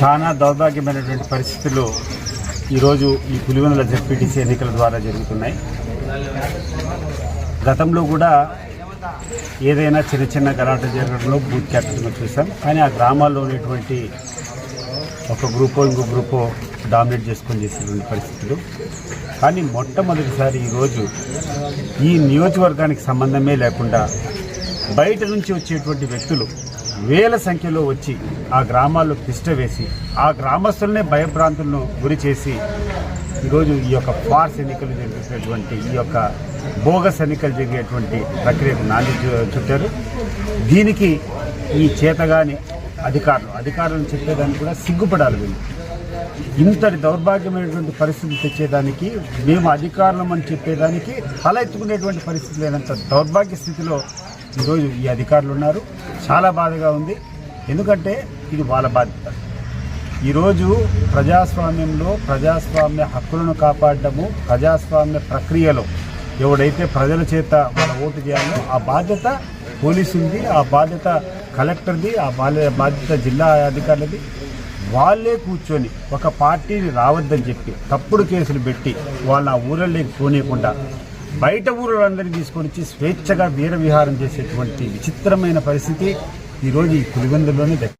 చాలా దౌర్భాగ్యమైనటువంటి పరిస్థితులు ఈరోజు ఈ పులివెందుల జెడ్పీటీసీ ఎన్నికల ద్వారా జరుగుతున్నాయి. గతంలో కూడా ఏదైనా చిన్న చిన్న గలాట జరగడంలో బూత్ క్యాప్టెన్గా చూసాం కానీ ఆ గ్రామాల్లో ఉన్నటువంటి ఒక గ్రూపో ఇంకో గ్రూపో డామినేట్ చేసుకొని చేసేటువంటి పరిస్థితులు. కానీ మొట్టమొదటిసారి ఈరోజు ఈ నియోజకవర్గానికి సంబంధమే లేకుండా బయట నుంచి వచ్చేటువంటి వ్యక్తులు వేల సంఖ్యలో వచ్చి ఆ గ్రామాల్లో తిష్ట వేసి ఆ గ్రామస్తులనే భయభ్రాంతులను గురి చేసి ఈరోజు ఈ యొక్క ఫార్స్ ఎన్నికలు జరిగేటటువంటి ఈ యొక్క బోగస్ ఎన్నికలు జరిగేటువంటి ప్రక్రియకు నాంది చుట్టారు. దీనికి ఈ చేతగాని అధికారులు అధికారులను చెప్పేదానికి కూడా సిగ్గుపడాలి వీళ్ళు. ఇంతటి దౌర్భాగ్యమైనటువంటి పరిస్థితి తెచ్చేదానికి మేము అధికారులం అని చెప్పేదానికి తల ఎత్తుకునేటువంటి పరిస్థితి లేనంత దౌర్భాగ్య స్థితిలో ఈరోజు ఈ అధికారులు ఉన్నారు. చాలా బాధగా ఉంది. ఎందుకంటే ఇది వాళ్ళ బాధ్యత. ఈరోజు ప్రజాస్వామ్యంలో ప్రజాస్వామ్య హక్కులను కాపాడటము ప్రజాస్వామ్య ప్రక్రియలో ఎవడైతే ప్రజల చేత వాళ్ళ ఓటు చేయాలో ఆ బాధ్యత పోలీసుంది ఆ బాధ్యత కలెక్టర్ది ఆ బాధ్య బాధ్యత జిల్లా అధికారులది. వాళ్ళే కూర్చొని ఒక పార్టీని రావద్దని చెప్పి తప్పుడు కేసులు పెట్టి వాళ్ళ ఆ ఊళ్ళలోకి పోనీయకుండా బయట ఊళ్ళందరినీ తీసుకొని వచ్చి స్వేచ్ఛగా వీర విహారం చేసేటువంటి విచిత్రమైన పరిస్థితి ఈరోజు ఈ పులివెందులోనే దక్కింది